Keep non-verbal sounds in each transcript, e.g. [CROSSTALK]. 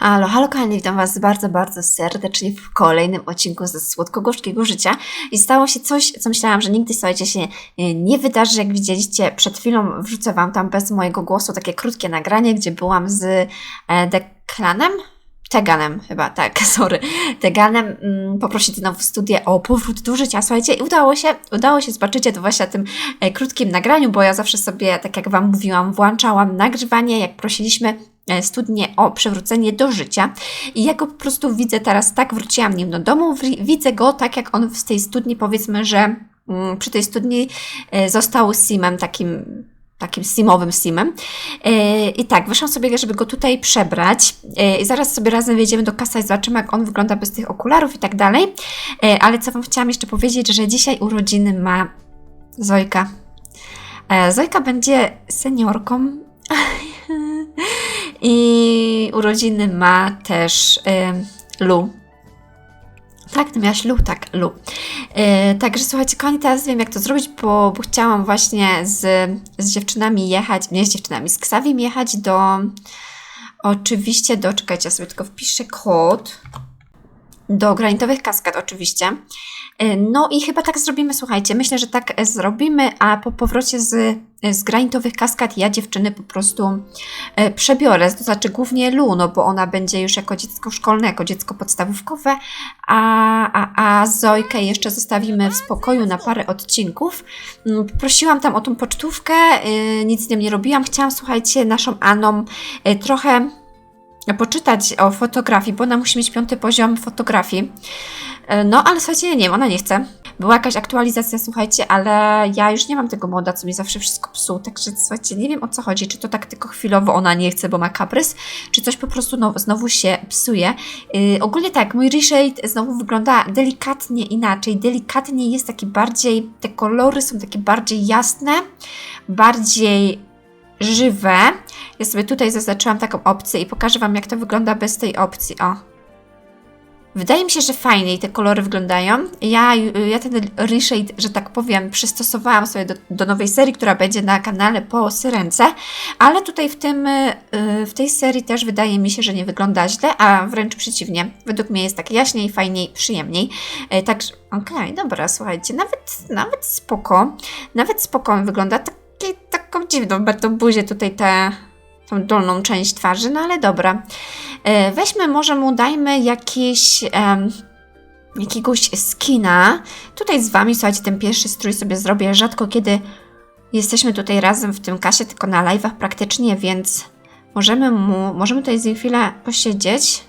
Halo, halo kochani, witam Was bardzo, bardzo serdecznie w kolejnym odcinku ze Słodko-Gorzkiego Życia. I stało się coś, co myślałam, że nigdy, słuchajcie, się e, nie wydarzy. Jak widzieliście, przed chwilą wrzucę Wam tam bez mojego głosu takie krótkie nagranie, gdzie byłam z e, Deklanem, Teganem chyba, tak, [LAUGHS] sorry, Teganem mm, poprosić znowu studię o powrót do życia. Słuchajcie, i udało się, udało się, zobaczycie to właśnie na tym e, krótkim nagraniu, bo ja zawsze sobie, tak jak Wam mówiłam, włączałam nagrywanie, jak prosiliśmy studnię o przywrócenie do życia i ja go po prostu widzę teraz tak, wróciłam nim do domu, widzę go tak jak on w tej studni, powiedzmy, że mm, przy tej studni e, został simem takim takim simowym simem. E, I tak, wyszłam sobie, żeby go tutaj przebrać. E, I zaraz sobie razem wjedziemy do kasa i zobaczymy, jak on wygląda bez tych okularów i tak dalej. E, Ale co Wam chciałam jeszcze powiedzieć, że dzisiaj urodziny ma Zojka. E, Zojka będzie seniorką. [LAUGHS] I urodziny ma też e, Lu. Tak, ty miałaś Lu, tak, Lu. E, także słuchajcie, kochani, teraz wiem jak to zrobić, bo, bo chciałam właśnie z, z dziewczynami jechać, nie z dziewczynami, z Ksawim jechać do, oczywiście do, czekajcie, ja sobie tylko wpiszę kod, do granitowych kaskad oczywiście. E, No i chyba tak zrobimy, słuchajcie, myślę, że tak e, zrobimy, a po powrocie z, z granitowych kaskad ja dziewczyny po prostu e, przebiorę, to znaczy głównie Lu, no bo ona będzie już jako dziecko szkolne, jako dziecko podstawówkowe, a, a, a Zojkę jeszcze zostawimy w spokoju na parę odcinków. Mm, Prosiłam tam o tą pocztówkę, y, nic z nią nie robiłam. Chciałam, słuchajcie, naszą Aną y, trochę poczytać o fotografii, bo ona musi mieć piąty poziom fotografii. Y, No, ale słuchajcie, nie wiem, ona nie chce. Była jakaś aktualizacja, słuchajcie, ale ja już nie mam tego moda, co mi zawsze wszystko psuł, także słuchajcie, nie wiem o co chodzi, czy to tak tylko chwilowo ona nie chce, bo ma kaprys, czy coś po prostu no, znowu się psuje. Yy, ogólnie tak, mój reshade znowu wygląda delikatnie inaczej, delikatnie jest taki bardziej, te kolory są takie bardziej jasne, bardziej żywe. Ja sobie tutaj zaznaczyłam taką opcję i pokażę Wam, jak to wygląda bez tej opcji, o. Wydaje mi się, że fajniej te kolory wyglądają. Ja, ja ten reshade, że tak powiem, przystosowałam sobie do, do nowej serii, która będzie na kanale po Syrence, ale tutaj w, tym, y, w tej serii też wydaje mi się, że nie wygląda źle, a wręcz przeciwnie. Według mnie jest tak jaśniej, fajniej, przyjemniej. Y, Także, okej, dobra, słuchajcie, nawet, nawet spoko, nawet spoko wygląda. Taki, taką dziwną, bardzo buzię tutaj te, tą dolną część twarzy, no ale dobra. E, Weźmy, może mu dajmy jakieś, em, jakiegoś skina. Tutaj z Wami, słuchajcie, ten pierwszy strój sobie zrobię. Rzadko kiedy jesteśmy tutaj razem w tym kasie, tylko na live'ach praktycznie, więc możemy mu, możemy tutaj z nim chwilę posiedzieć.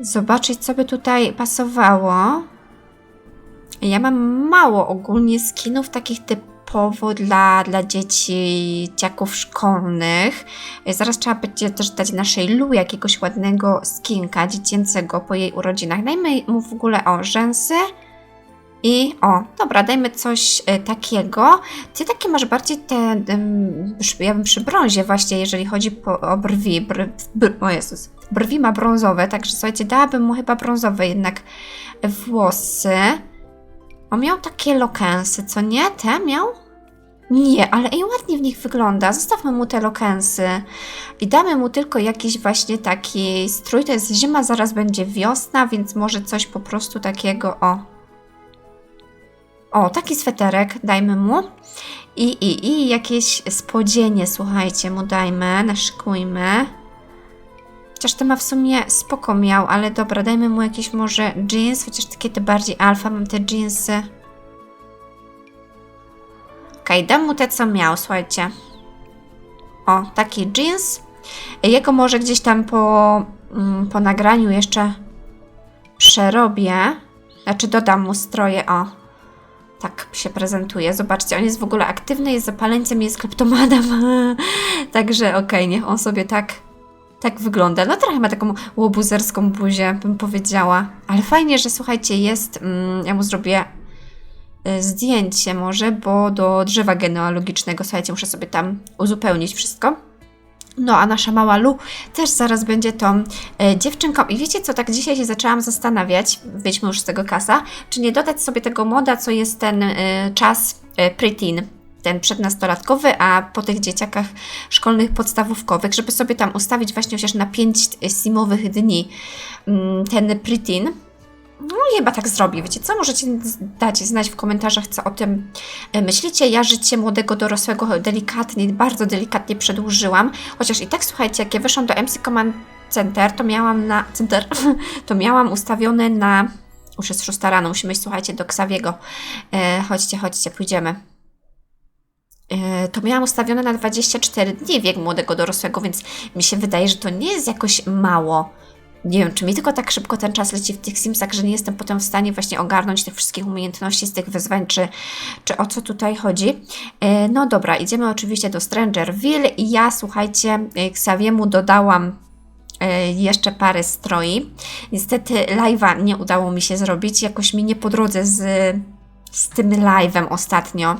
Zobaczyć, co by tutaj pasowało. Ja mam mało ogólnie skinów takich typowo dla, dla dzieci, dziaków szkolnych. Zaraz trzeba będzie też dać naszej Lu jakiegoś ładnego skinka dziecięcego po jej urodzinach. Dajmy mu w ogóle o rzęsy. I o, dobra, dajmy coś e, takiego. Ty takie masz bardziej te, ja bym przy brązie właśnie, jeżeli chodzi po, o brwi. Br, br, o Jezus, brwi ma brązowe, także słuchajcie, dałabym mu chyba brązowe jednak włosy. On miał takie lokensy, co nie? Te miał? Nie, ale i ładnie w nich wygląda. Zostawmy mu te lokensy i damy mu tylko jakiś właśnie taki strój. To jest zima, zaraz będzie wiosna, więc może coś po prostu takiego o. O, taki sweterek dajmy mu. I, i, i jakieś spodzienie, słuchajcie, mu dajmy, naszykujmy. Chociaż to ma w sumie spoko miał, ale dobra, dajmy mu jakiś może jeans, chociaż takie te bardziej alfa, mam te jeansy. Okej, dam mu te, co miał, słuchajcie. O, taki jeans. Jego może gdzieś tam po, mm, po nagraniu jeszcze przerobię. Znaczy dodam mu stroje, o. Tak się prezentuje. Zobaczcie, on jest w ogóle aktywny, jest zapaleńcem, jest kleptomanem. [LAUGHS] Także okej, niech on sobie tak, tak wygląda. No trochę ma taką łobuzerską buzię, bym powiedziała. Ale fajnie, że słuchajcie, jest... Mm, ja mu zrobię zdjęcie może, bo do drzewa genealogicznego, słuchajcie, muszę sobie tam uzupełnić wszystko. No, a nasza mała Lu też zaraz będzie tą e, dziewczynką. I wiecie co, tak dzisiaj się zaczęłam zastanawiać, wyjdźmy już z tego kasa, czy nie dodać sobie tego moda, co jest ten e, czas e, preteen. ten przednastolatkowy, a po tych dzieciakach szkolnych, podstawówkowych, żeby sobie tam ustawić właśnie chociaż na 5 simowych dni mm, ten pritin. No chyba tak zrobię. Wiecie co? Możecie dać znać w komentarzach, co o tym e, myślicie. Ja życie młodego dorosłego delikatnie, bardzo delikatnie przedłużyłam. Chociaż i tak słuchajcie, jak ja wyszłam do MC Command Center, to miałam na center, [LAUGHS] to miałam ustawione na już jest szósta rano, musimy iść, słuchajcie, do Ksawiego. E, chodźcie, chodźcie, pójdziemy. E, to miałam ustawione na 24 dni wiek młodego dorosłego, więc mi się wydaje, że to nie jest jakoś mało. Nie wiem, czy mi tylko tak szybko ten czas leci w tych Simsach, że nie jestem potem w stanie właśnie ogarnąć tych wszystkich umiejętności z tych wyzwań, czy, czy o co tutaj chodzi. E, no dobra, idziemy oczywiście do Strangerville i ja, słuchajcie, e, Xaviemu dodałam e, jeszcze parę stroi. Niestety live'a nie udało mi się zrobić, jakoś mi nie po drodze z, z tym live'em ostatnio.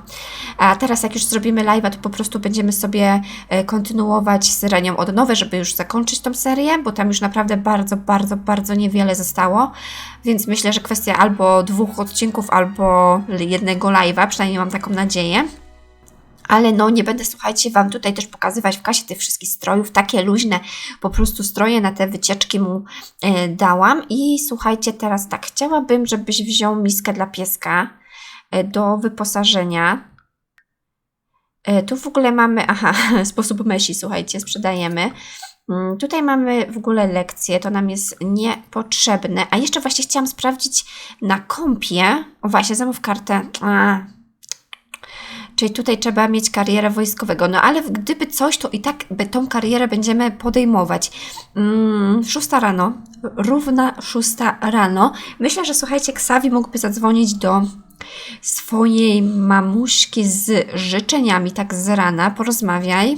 A teraz jak już zrobimy live'a, to po prostu będziemy sobie e, kontynuować z Renią od nowe, żeby już zakończyć tą serię, bo tam już naprawdę bardzo, bardzo, bardzo niewiele zostało. Więc myślę, że kwestia albo dwóch odcinków, albo jednego live'a, przynajmniej mam taką nadzieję. Ale no, nie będę, słuchajcie, Wam tutaj też pokazywać w kasie tych wszystkich strojów. Takie luźne po prostu stroje na te wycieczki mu e, dałam. I słuchajcie, teraz tak, chciałabym, żebyś wziął miskę dla pieska do wyposażenia. E, tu w ogóle mamy, [LAUGHS] aha, sposób myśli, słuchajcie, sprzedajemy. Mm, Tutaj mamy w ogóle lekcje, to nam jest niepotrzebne. A jeszcze właśnie chciałam sprawdzić na kompie. O właśnie, zamów kartę. A, Czyli tutaj trzeba mieć karierę wojskowego. No ale gdyby coś, to i tak by tą karierę będziemy podejmować. Mm, szósta rano, równa szósta rano. Myślę, że słuchajcie, Ksawi mógłby zadzwonić do swojej mamuśki z życzeniami, tak z rana. Porozmawiaj.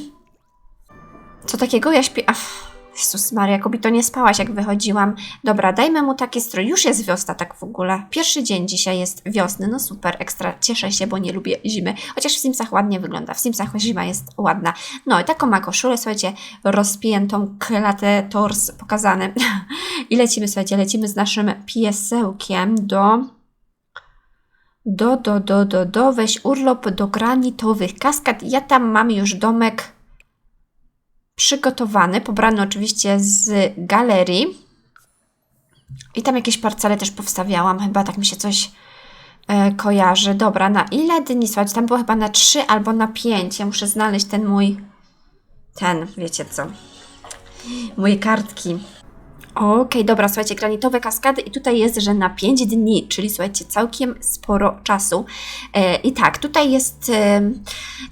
Co takiego? Ja śpię... Ach, Jezus Maria, to nie spałaś, jak wychodziłam. Dobra, dajmy mu taki strój. Już jest wiosna, tak w ogóle. Pierwszy dzień dzisiaj jest wiosny. No super, ekstra. Cieszę się, bo nie lubię zimy. Chociaż w Simsach ładnie wygląda. W Simsach zima jest ładna. No i taką ma koszulę, słuchajcie, rozpiętą, klatę, tors pokazany. [LAUGHS] I lecimy, słuchajcie, lecimy z naszym piesełkiem do do, do, do, do, do, weź urlop do granitowych kaskad. Ja tam mam już domek przygotowany, pobrany oczywiście z galerii. I tam jakieś parcele też powstawiałam, chyba tak mi się coś e, kojarzy. Dobra, na ile dni? Słuchajcie, tam było chyba na 3 albo na 5. Ja muszę znaleźć ten mój, ten, wiecie co, moje kartki. Okej, dobra, słuchajcie, granitowe kaskady i tutaj jest, że na 5 dni, czyli słuchajcie, całkiem sporo czasu. E, I tak, tutaj jest e,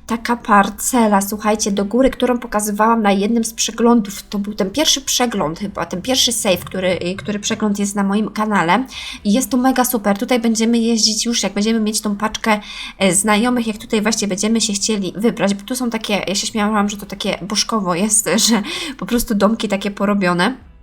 taka parcela, słuchajcie, do góry, którą pokazywałam na jednym z przeglądów. To był ten pierwszy przegląd chyba, ten pierwszy save, który, który przegląd jest na moim kanale i jest to mega super. Tutaj będziemy jeździć już, jak będziemy mieć tą paczkę e, znajomych, jak tutaj właśnie będziemy się chcieli wybrać, bo tu są takie, ja się śmiałam, że to takie bożkowo jest, [LAUGHS] że po prostu domki takie porobione.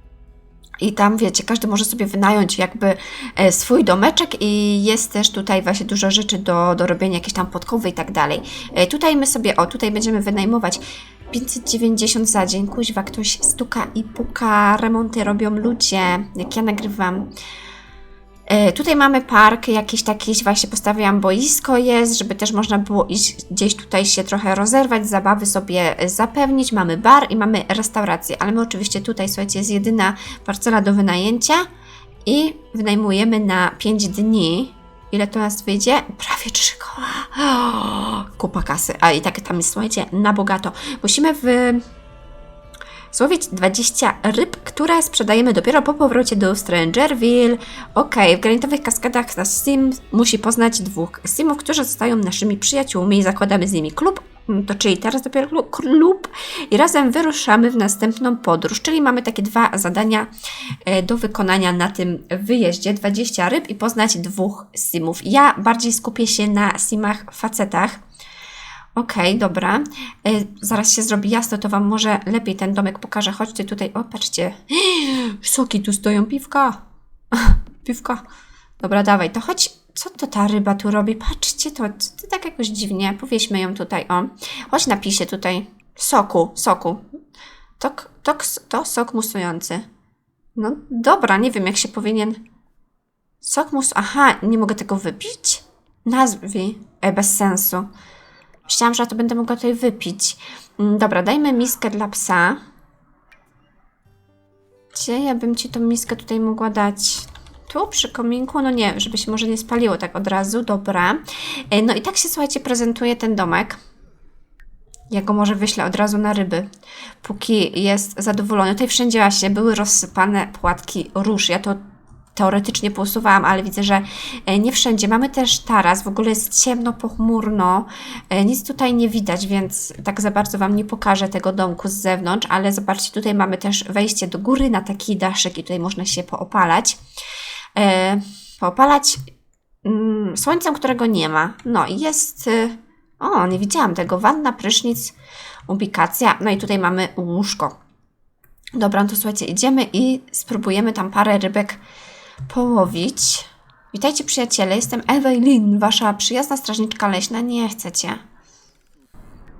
I tam, wiecie, każdy może sobie wynająć jakby e, swój domeczek i jest też tutaj właśnie dużo rzeczy do, do robienia, jakieś tam podkowy i tak dalej. E, Tutaj my sobie, o, tutaj będziemy wynajmować 590 za dzień. Kuźwa, ktoś stuka i puka, remonty robią ludzie, jak ja nagrywam. E, Tutaj mamy park, jakiś taki właśnie postawiłam boisko jest, żeby też można było iść gdzieś tutaj się trochę rozerwać, zabawy sobie e, zapewnić. Mamy bar i mamy restaurację, ale my oczywiście tutaj, słuchajcie, jest jedyna parcela do wynajęcia i wynajmujemy na 5 dni. Ile to nas wyjdzie? Prawie 3 koła. [GASPS] Kupa kasy. A i tak tam jest, słuchajcie, na bogato. Musimy w złowić 20 ryb, które sprzedajemy dopiero po powrocie do Strangerville. Ok, w granitowych kaskadach nasz Sim musi poznać dwóch Simów, którzy zostają naszymi przyjaciółmi zakładamy z nimi klub. Mm, To czyli teraz dopiero klu- klub i razem wyruszamy w następną podróż, czyli mamy takie dwa zadania e, do wykonania na tym wyjeździe. 20 ryb i poznać dwóch simów. Ja bardziej skupię się na simach facetach. Okej, dobra. E, zaraz się zrobi jasno, to Wam może lepiej ten domek pokażę. Chodźcie tutaj. O, patrzcie. [GASPS] Soki tu stoją, piwka. [LAUGHS] piwka. Dobra, dawaj, to chodź. Co to ta ryba tu robi? Patrzcie, to, to tak jakoś dziwnie. Powieźmy ją tutaj, o. Chodź napiszę tutaj. Soku, soku. Tok, tok, to sok musujący. No dobra, nie wiem jak się powinien... Sok mus... Aha, nie mogę tego wypić? Nazwij. E, bez sensu. Myślałam, że to będę mogła tutaj wypić. Mm, Dobra, dajmy miskę dla psa. Gdzie ja bym ci tą miskę tutaj mogła dać? Tu przy kominku? No nie, żeby się może nie spaliło tak od razu. Dobra. E, No i tak się, słuchajcie, prezentuje ten domek. Ja go może wyślę od razu na ryby, póki jest zadowolony. Tutaj wszędzie właśnie były rozsypane płatki róż. Ja to teoretycznie posuwałam, ale widzę, że e, nie wszędzie. Mamy też taras, w ogóle jest ciemno, pochmurno, e, nic tutaj nie widać, więc tak za bardzo Wam nie pokażę tego domku z zewnątrz, ale zobaczcie, tutaj mamy też wejście do góry na taki daszek i tutaj można się poopalać. E, poopalać mm, słońcem, którego nie ma. No i jest... O, nie widziałam tego. Wanna, prysznic, ubikacja. No i tutaj mamy łóżko. Dobra, no to słuchajcie, idziemy i spróbujemy tam parę rybek połowić. Witajcie przyjaciele, jestem Eweline, wasza przyjazna strażniczka leśna. Nie chcecie.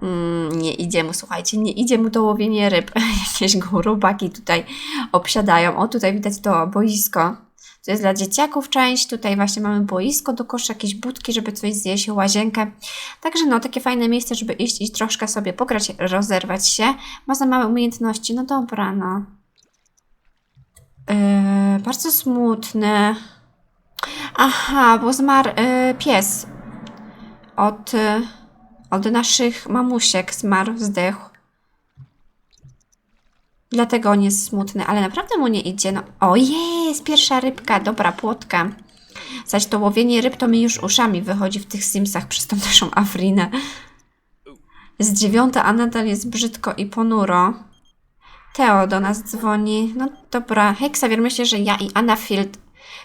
Mm, nie idzie mu, słuchajcie, nie idzie mu to łowienie ryb. [LAUGHS] Jakieś gorobaki tutaj obsiadają. O, tutaj widać to boisko. To jest dla dzieciaków część. Tutaj właśnie mamy boisko do kosza, jakieś budki, żeby coś zjeść, łazienkę. Także no, takie fajne miejsce, żeby iść i troszkę sobie pograć, rozerwać się. Ma za małe umiejętności. No dobra, no. Yy, bardzo smutny. Aha, bo zmarł yy, pies. Od, yy, od naszych mamusiek zmarł, zdechł. Dlatego on jest smutny, ale naprawdę mu nie idzie. No, o jest, pierwsza rybka, dobra, płotka. Zaś to łowienie ryb to mi już uszami wychodzi w tych Simsach przez tą naszą Afrinę. Z dziewiąta, a nadal jest brzydko i ponuro. Teo do nas dzwoni. No dobra, hej Xavier, myślę, że ja i Anna Field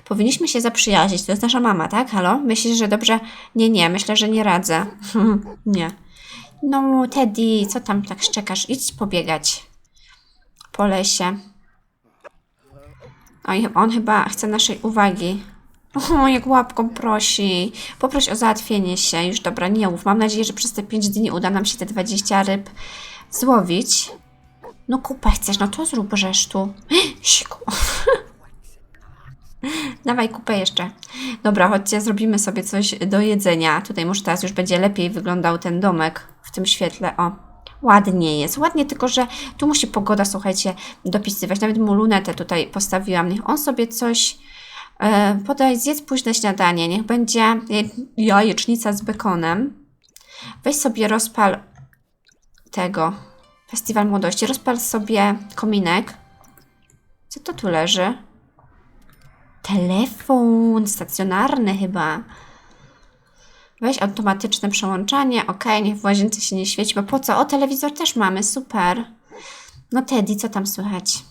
powinniśmy się zaprzyjaźnić. To jest nasza mama, tak? Halo? Myślisz, że dobrze? Nie, nie, myślę, że nie radzę. [LAUGHS] nie. No, Teddy, co tam tak szczekasz? Idź pobiegać po lesie. Oj, on chyba chce naszej uwagi. O, jak łapką prosi. Poproś o załatwienie się. Już dobra, nie mów. Mam nadzieję, że przez te 5 dni uda nam się te 20 ryb złowić. No kupę chcesz, no to zrób rzesztu. [GASPS] Siku. [LAUGHS] Dawaj kupę jeszcze. Dobra, chodźcie, zrobimy sobie coś do jedzenia. Tutaj może teraz już będzie lepiej wyglądał ten domek w tym świetle. O, ładnie jest. Ładnie, tylko że tu musi pogoda, słuchajcie, dopisywać. Nawet mu lunetę tutaj postawiłam. Niech on sobie coś e, podaj, zjedz późne śniadanie. Niech będzie je- jajecznica z bekonem. Weź sobie rozpal tego. Festiwal Młodości. Rozpal sobie kominek. Co to tu leży? Telefon stacjonarny chyba. Weź automatyczne przełączanie. Ok, niech w łazience się nie świeci, bo po co? O, telewizor też mamy, super. No Teddy, co tam słychać?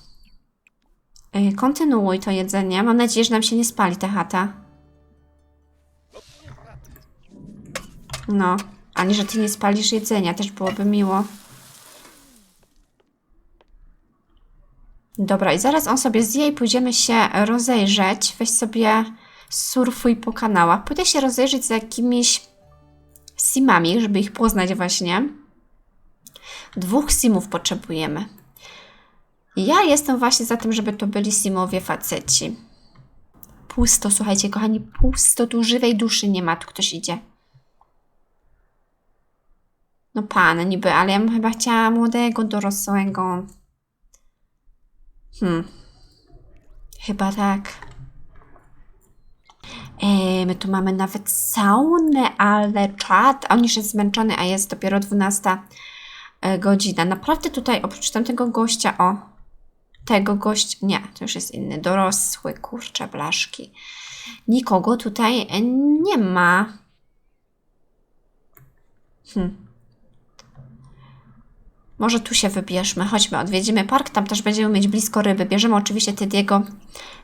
Yy, kontynuuj to jedzenie. Mam nadzieję, że nam się nie spali ta chata. No, ani że ty nie spalisz jedzenia, też byłoby miło. Dobra, i zaraz on sobie zje i pójdziemy się rozejrzeć. Weź sobie surfuj po kanałach. Pójdę się rozejrzeć za jakimiś simami, żeby ich poznać właśnie. Dwóch simów potrzebujemy. Ja jestem właśnie za tym, żeby to byli simowie faceci. Pusto, słuchajcie, kochani, pusto, tu żywej duszy nie ma, tu ktoś idzie. No pan, niby, ale ja bym chyba chciała młodego, dorosłego. Hmm. Chyba tak. E, my tu mamy nawet saunę, ale czat. On już jest zmęczony, a jest dopiero 12 e, godzina. Naprawdę tutaj oprócz tamtego gościa, o, tego gość, nie, to już jest inny, dorosły, kurczę, blaszki. Nikogo tutaj e, nie ma. Hmm. Może tu się wybierzmy, chodźmy, odwiedzimy park, tam też będziemy mieć blisko ryby. Bierzemy oczywiście Tediego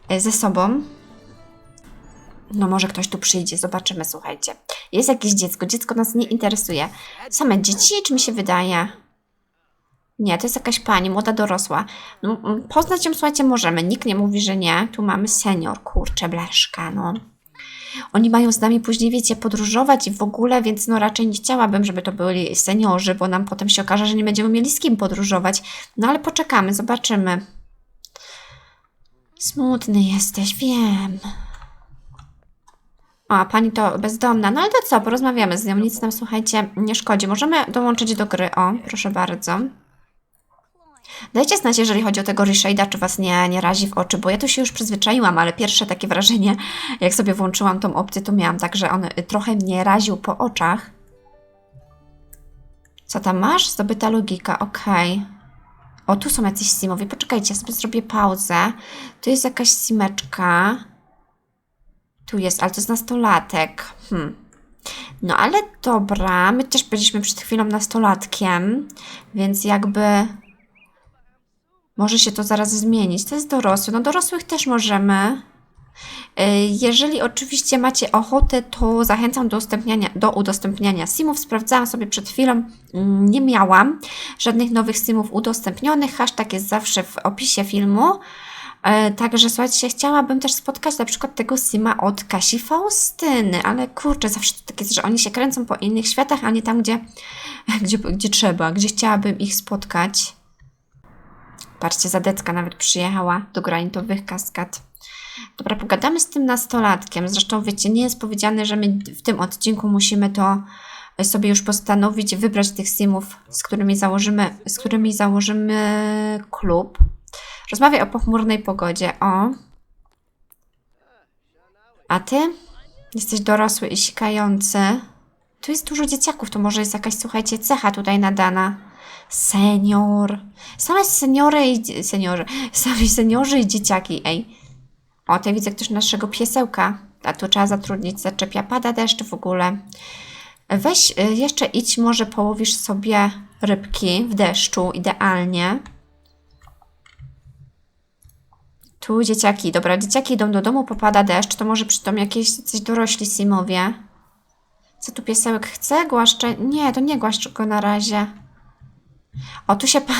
e, ze sobą. No może ktoś tu przyjdzie, zobaczymy, słuchajcie. Jest jakieś dziecko, dziecko nas nie interesuje. Same dzieci, czy mi się wydaje? Nie, to jest jakaś pani, młoda dorosła. No, mm, poznać ją, słuchajcie, możemy. Nikt nie mówi, że nie. Tu mamy senior, kurczę, blaszka, no. Oni mają z nami później, wiecie, podróżować i w ogóle, więc no raczej nie chciałabym, żeby to byli seniorzy, bo nam potem się okaże, że nie będziemy mieli z kim podróżować. No ale poczekamy, zobaczymy. Smutny jesteś, wiem. A pani to bezdomna. No ale to co, porozmawiamy z nią. Nic nam, słuchajcie, nie szkodzi. Możemy dołączyć do gry. O, proszę bardzo. Dajcie znać, jeżeli chodzi o tego reshade'a, czy was nie, nie razi w oczy, bo ja tu się już przyzwyczaiłam, ale pierwsze takie wrażenie, jak sobie włączyłam tą opcję, to miałam tak, że on y, trochę mnie raził po oczach. Co tam masz? Zdobyta logika, okej. O, tu są jacyś simowie. Poczekajcie, ja sobie zrobię pauzę. Tu jest jakaś simeczka. Tu jest, ale to jest nastolatek. Hmm. No ale dobra, my też byliśmy przed chwilą nastolatkiem, więc jakby może się to zaraz zmienić. To jest dorosły. No dorosłych też możemy. Y, Jeżeli oczywiście macie ochotę, to zachęcam do udostępniania, do udostępniania simów. Sprawdzałam sobie przed chwilą, mm, nie miałam żadnych nowych simów udostępnionych. Hashtag jest zawsze w opisie filmu. E, Także słuchajcie, chciałabym też spotkać na przykład tego Sima od Kasi Faustyny, ale kurczę, zawsze to tak jest, że oni się kręcą po innych światach, a nie tam, gdzie, [LAUGHS] gdzie, gdzie trzeba, gdzie chciałabym ich spotkać. Patrzcie, Zadecka nawet przyjechała do granitowych kaskad. Dobra, pogadamy z tym nastolatkiem. Zresztą, wiecie, nie jest powiedziane, że my w tym odcinku musimy to sobie już postanowić, wybrać tych simów, z którymi założymy, z którymi założymy klub. Rozmawiaj o pochmurnej pogodzie. O. A ty? Jesteś dorosły i sikający. Tu jest dużo dzieciaków, to może jest jakaś, słuchajcie, cecha tutaj nadana. Senior. Same seniory i... Seniorzy. Sami seniorzy i dzieciaki, ej. O, tutaj widzę ktoś naszego piesełka. A tu trzeba zatrudnić, zaczepia. Pada deszcz w ogóle. Weź y, jeszcze idź, może połowisz sobie rybki w deszczu, idealnie. Tu dzieciaki, dobra, dzieciaki idą do domu, popada deszcz, to może przytom jakieś coś dorośli simowie. Co tu piesełek chce? Głaszcze? Nie, to nie głaszcz go na razie. O, tu się... Pa...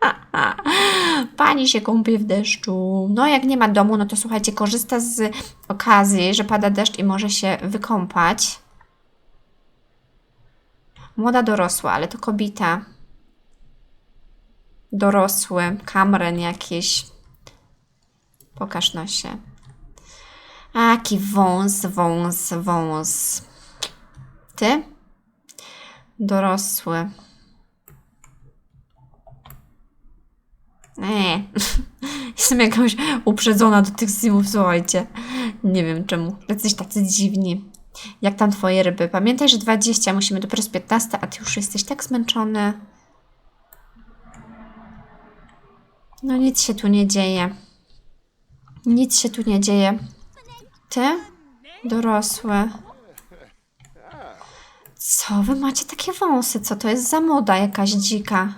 [LAUGHS] Pani się kąpie w deszczu. No, jak nie ma domu, no to słuchajcie, korzysta z okazji, że pada deszcz i może się wykąpać. Młoda dorosła, ale to kobieta. Dorosły, kamren jakiś. Pokaż nosie. Aki wąs, wąs, wąs. Ty? Dorosły. Nie. [LAUGHS] Jestem jakaś uprzedzona do tych simów, słuchajcie. Nie wiem czemu. Jesteś tacy dziwni. Jak tam twoje ryby? Pamiętaj, że 20, musimy dopiero z 15, a ty już jesteś tak zmęczony. No nic się tu nie dzieje. Nic się tu nie dzieje. Ty? Dorosły. Co wy macie takie wąsy? Co to jest za moda jakaś dzika?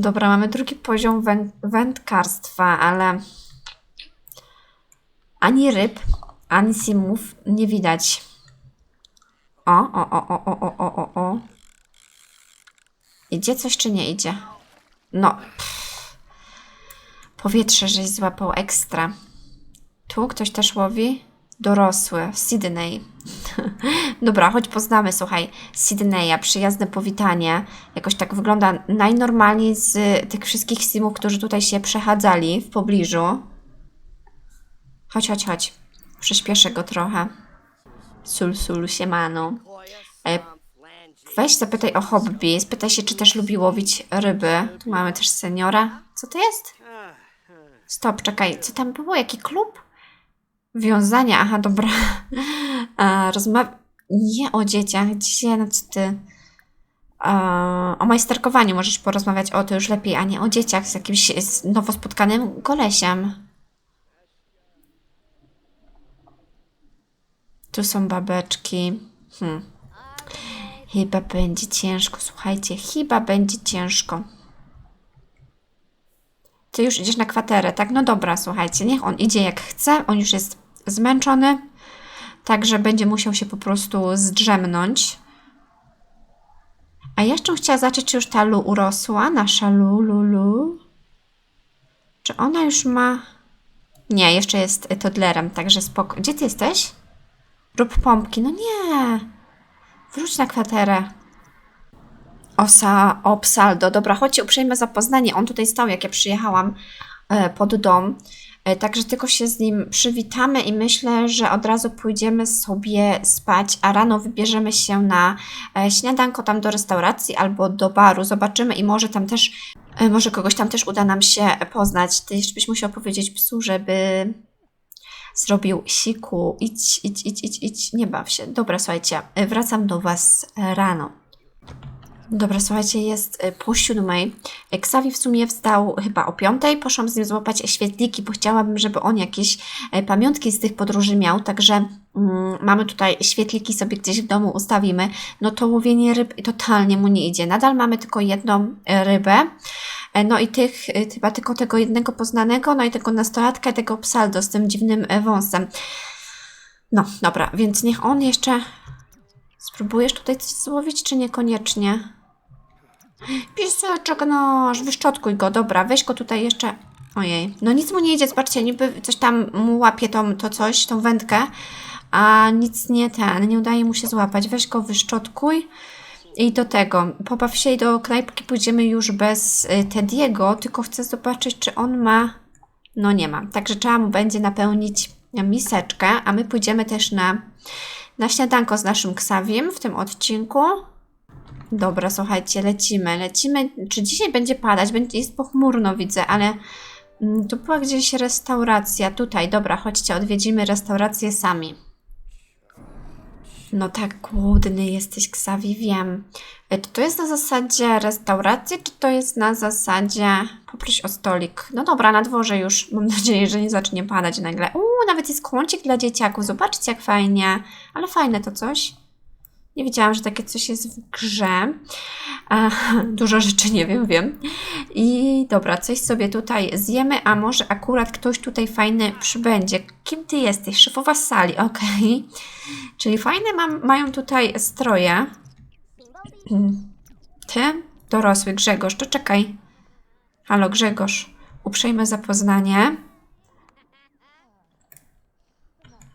Dobra, mamy drugi poziom wę- wędkarstwa, ale ani ryb, ani simów nie widać. O, o, o, o, o, o, o, o, o. Idzie coś czy nie idzie? No. Pff. Powietrze żeś złapał ekstra. Tu ktoś też łowi? Dorosły. Sydney. [LAUGHS] Dobra, choć poznamy, słuchaj, Sydneya, przyjazne powitanie. Jakoś tak wygląda najnormalniej z tych wszystkich simów, którzy tutaj się przechadzali w pobliżu. Chodź, chodź, chodź. Przyspieszę go trochę. Sul, sul, siemano. E, weź zapytaj o hobby. Spytaj się, czy też lubi łowić ryby. Tu mamy też seniora. Co to jest? Stop, czekaj. Co tam było? Jaki klub? Wiązania, aha, dobra. [LAUGHS] A, rozma... Nie o dzieciach, dzisiaj, no co ty... O majsterkowaniu możesz porozmawiać, o to już lepiej, a nie o dzieciach z jakimś z nowo spotkanym kolesiem. Tu są babeczki. Hmm. Chyba będzie ciężko, słuchajcie, chyba będzie ciężko. Ty już idziesz na kwaterę, tak? No dobra, słuchajcie, niech on idzie jak chce, on już jest zmęczony, także będzie musiał się po prostu zdrzemnąć. A jeszcze chciała zobaczyć, czy już ta Lu urosła, nasza Lu, Lu, Lu. Czy ona już ma... Nie, jeszcze jest toddlerem, także spoko. Gdzie ty jesteś? Rób pompki. No nie. Wróć na kwaterę. Osa, Opsaldo. Dobra, chodźcie uprzejme zapoznanie. On tutaj stał, jak ja przyjechałam e, pod dom. E, Także tylko się z nim przywitamy i myślę, że od razu pójdziemy sobie spać, a rano wybierzemy się na e, śniadanko tam do restauracji albo do baru. Zobaczymy i może tam też, e, może kogoś tam też uda nam się poznać. Ty jeszcze byś musiał powiedzieć psu, żeby zrobił siku. Idź, idź, idź, idź, idź, nie baw się. Dobra, słuchajcie, wracam do Was rano. Dobra, słuchajcie, jest e, po siódmej. E, Ksawi w sumie wstał chyba o piątej. Poszłam z nim złapać świetliki, bo chciałabym, żeby on jakieś e, pamiątki z tych podróży miał. Także mm, mamy tutaj świetliki sobie gdzieś w domu ustawimy. No to łowienie ryb totalnie mu nie idzie. Nadal mamy tylko jedną rybę. No i tych, chyba tylko tego jednego poznanego, no i tego nastolatka, tego psaldo z tym dziwnym wąsem. No, dobra, więc niech on jeszcze. Spróbujesz tutaj coś złowić, czy niekoniecznie? Pisaczek noż, wyszczotkuj go, dobra, weź go tutaj jeszcze. Ojej, no nic mu nie idzie, zobaczcie, niby coś tam mu łapie tą, to coś, tą wędkę, a nic nie ten, nie udaje mu się złapać. Weź go, wyszczotkuj. I do tego, pobaw się i do knajpki pójdziemy już bez y, Tediego, tylko chcę zobaczyć, czy on ma... No nie ma, także trzeba mu będzie napełnić miseczkę, a my pójdziemy też na, na śniadanko z naszym Ksawiem w tym odcinku. Dobra, słuchajcie, lecimy, lecimy. Czy dzisiaj będzie padać? Będzie, jest pochmurno, widzę, ale mm, tu była gdzieś restauracja. Tutaj, dobra, chodźcie, odwiedzimy restaurację sami. No tak, głodny jesteś, Ksawi, wiem. E, Czy to jest na zasadzie restauracji, czy to jest na zasadzie poproś o stolik? No dobra, na dworze już. Mam nadzieję, że nie zacznie padać nagle. Uuu, nawet jest kącik dla dzieciaków. Zobaczcie, jak fajnie. Ale fajne to coś. Nie wiedziałam, że takie coś jest w grze. [LAUGHS] Dużo rzeczy nie wiem, wiem. I dobra, coś sobie tutaj zjemy, a może akurat ktoś tutaj fajny przybędzie. Kim ty jesteś? Szefowa sali, okej. Czyli fajne mam, mają tutaj stroje. Ty? Dorosły Grzegorz, to czekaj. Halo Grzegorz, uprzejme zapoznanie.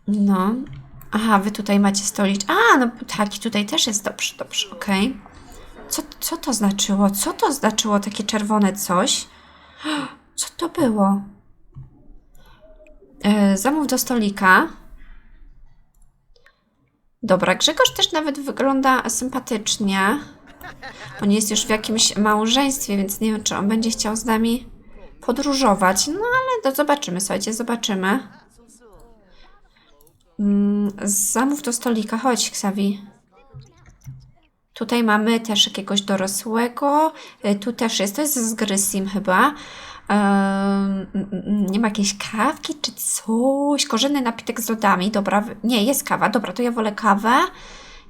No. Aha, wy tutaj macie stolicz. A, no tak, i tutaj też jest dobrze, dobrze, okej. Co, co to znaczyło? Co to znaczyło takie czerwone coś? Co to było? E, zamów do stolika. Dobra, Grzegorz też nawet wygląda sympatycznie. On jest już w jakimś małżeństwie, więc nie wiem, czy on będzie chciał z nami podróżować. No ale to zobaczymy, słuchajcie, zobaczymy. Mm, zamów do stolika, chodź, Xavi. Tutaj mamy też jakiegoś dorosłego. Y, Tu też jest, to jest z gry Sim chyba. Mm, mm, nie ma jakiejś kawki czy coś? Korzenny napitek z lodami. Dobra, nie, jest kawa. Dobra, to ja wolę kawę.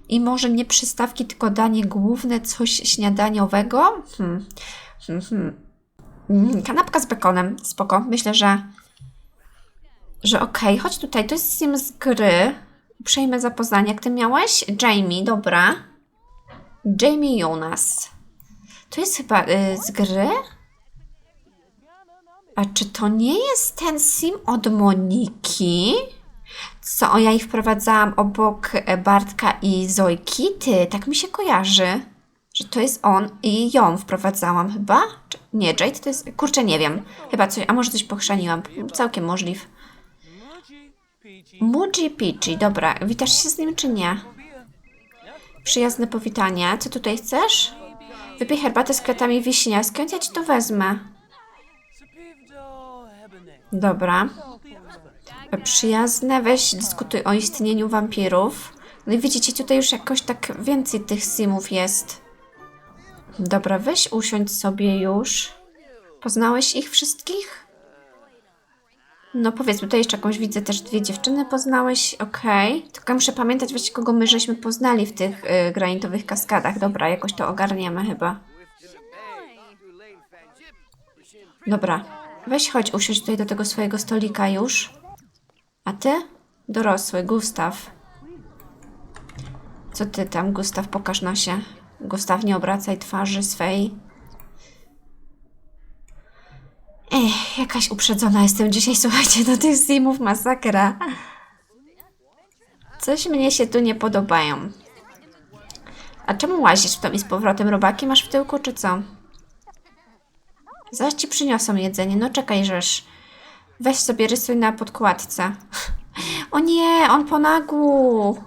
I może nie przystawki, tylko danie główne, coś śniadaniowego. Hmm. Hmm, hmm. Mm, kanapka z bekonem, spoko. Myślę, że że okej, chodź tutaj, to jest sim z gry. Uprzejme zapoznanie. Jak ty miałeś? Jamie, dobra. Jamie Jonas. To jest chyba y, z gry? A czy to nie jest ten sim od Moniki? Co, ja ich wprowadzałam obok e, Bartka i Zojki? Ty, tak mi się kojarzy, że to jest on i ją wprowadzałam chyba? Czy, nie, Jade to jest... Kurczę, nie wiem. Chyba coś, a może coś pochrzaniłam. Całkiem możliw. Muji Pichi, dobra. Witasz się z nim czy nie? Przyjazne powitanie. Co tutaj chcesz? Wypij herbatę z kwiatami wiśnia. Skąd ja ci to wezmę? Dobra. Przyjazne, weź dyskutuj o istnieniu wampirów. No i widzicie, tutaj już jakoś tak więcej tych simów jest. Dobra, weź usiądź sobie już. Poznałeś ich wszystkich? No powiedz, tutaj jeszcze jakąś widzę, też dwie dziewczyny poznałeś, okej. Tylko muszę pamiętać właśnie, kogo my żeśmy poznali w tych y, granitowych kaskadach. Dobra, jakoś to ogarniemy chyba. Dobra, weź chodź usiądź tutaj do tego swojego stolika już. A ty? Dorosły, Gustaw. Co ty tam, Gustaw, pokaż nosie. Gustaw, nie obracaj twarzy swej. Ech, jakaś uprzedzona jestem dzisiaj, słuchajcie, do tych simów masakra. Coś mnie się tu nie podobają. A czemu łazisz w tom i z powrotem? Robaki masz w tyłku, czy co? Zaraz ci przyniosą jedzenie. No czekaj, żeż. Weź sobie rysuj na podkładce. [LAUGHS] O nie, on po nagu.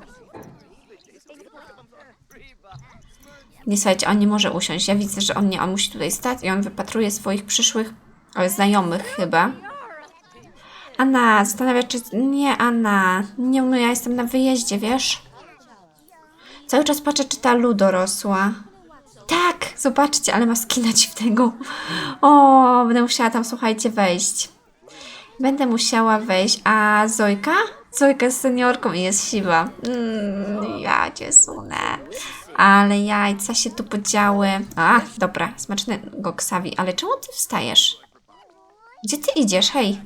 Nie słuchajcie, on nie może usiąść. Ja widzę, że on nie, on musi tutaj stać i on wypatruje swoich przyszłych e, znajomych chyba. Anna, zastanawia czy... Nie, Anna. Nie, no ja jestem na wyjeździe, wiesz? Cały czas patrzę, czy ta Lu dorosła. Tak, zobaczcie, ale ma skina dziwnego. O, będę musiała tam, słuchajcie, wejść. Będę musiała wejść. A Zojka? Zojka jest seniorką i jest siwa. Mm, ja cię sunę. Ale jajca się tu podziały. A, dobra, smacznego Ksawi. Ale czemu ty wstajesz? Gdzie ty idziesz? Hej.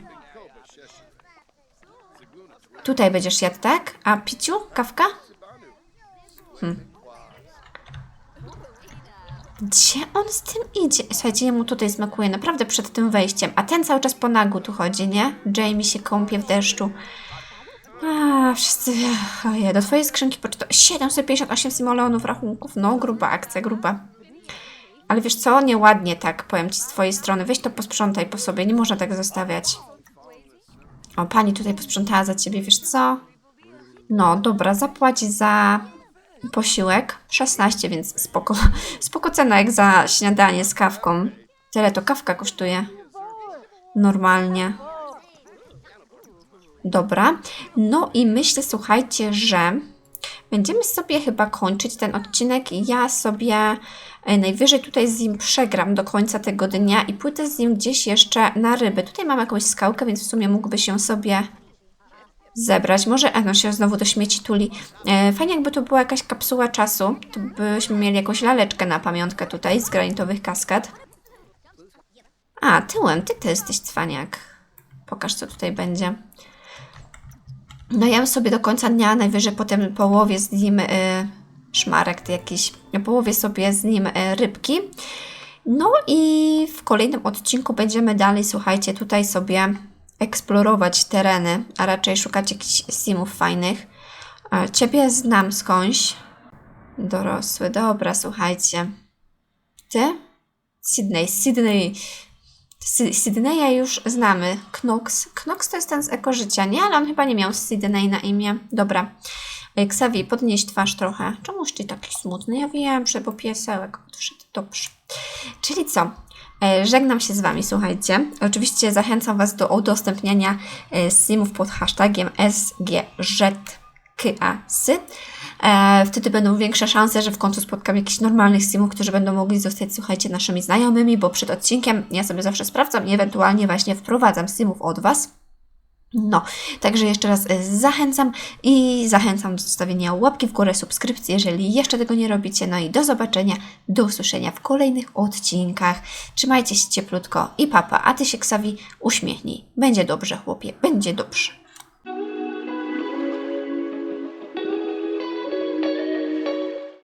Tutaj będziesz jadł, tak? A piciu? Kawka? Gdzie on z tym idzie? Słuchajcie, jemu tutaj smakuje naprawdę przed tym wejściem, a ten cały czas po nagu tu chodzi, nie? Jamie się kąpie w deszczu. A, wszyscy... Ojej, do twojej skrzynki poczytał 758 simoleonów rachunków. No, gruba akcja, gruba. Ale wiesz co? Nieładnie tak, powiem ci z twojej strony. Weź to posprzątaj po sobie, nie można tak zostawiać. O, pani tutaj posprzątała za ciebie, wiesz co? No, dobra, zapłać za posiłek 16, więc spoko, [LAUGHS] spoko cena jak za śniadanie z kawką. Tyle to kawka kosztuje. Normalnie. Dobra. No i myślę, słuchajcie, że będziemy sobie chyba kończyć ten odcinek. Ja sobie e, najwyżej tutaj z nim przegram do końca tego dnia i pójdę z nim gdzieś jeszcze na ryby. Tutaj mam jakąś skałkę, więc w sumie mógłby się sobie zebrać. Może Eno się znowu do śmieci tuli. E, fajnie jakby to była jakaś kapsuła czasu, to byśmy mieli jakąś laleczkę na pamiątkę tutaj z granitowych kaskad. A, tyłem, ty to jesteś cwaniak. Pokaż, co tutaj będzie. No ja sobie do końca dnia, najwyżej potem połowie z nim y, szmarek jakiś, połowie sobie z nim y, rybki. No i w kolejnym odcinku będziemy dalej, słuchajcie, tutaj sobie eksplorować tereny, a raczej szukać jakichś simów fajnych. E, Ciebie znam skądś. Dorosły, dobra, słuchajcie. Ty? Sydney, Sydney. Sy- Sydneya już znamy. Knox. Knox to jest ten z ekożycia, nie? Ale on chyba nie miał Sydney na imię. Dobra. E, Xavi, podnieś twarz trochę. Czemuś ty taki smutny? Ja wiem, że bo piesełek odszedł. Dobrze. Czyli co? E, Żegnam się z Wami, słuchajcie. Oczywiście zachęcam Was do udostępniania e, simów pod hashtagiem SGŻKASy. E, Wtedy będą większe szanse, że w końcu spotkam jakichś normalnych simów, którzy będą mogli zostać, słuchajcie, naszymi znajomymi, bo przed odcinkiem ja sobie zawsze sprawdzam i ewentualnie właśnie wprowadzam simów od Was. No, także jeszcze raz e, zachęcam i zachęcam do zostawienia łapki w górę, subskrypcji, jeżeli jeszcze tego nie robicie. No i do zobaczenia, do usłyszenia w kolejnych odcinkach. Trzymajcie się cieplutko i papa, a ty się Ksawi uśmiechnij. Będzie dobrze, chłopie, będzie dobrze.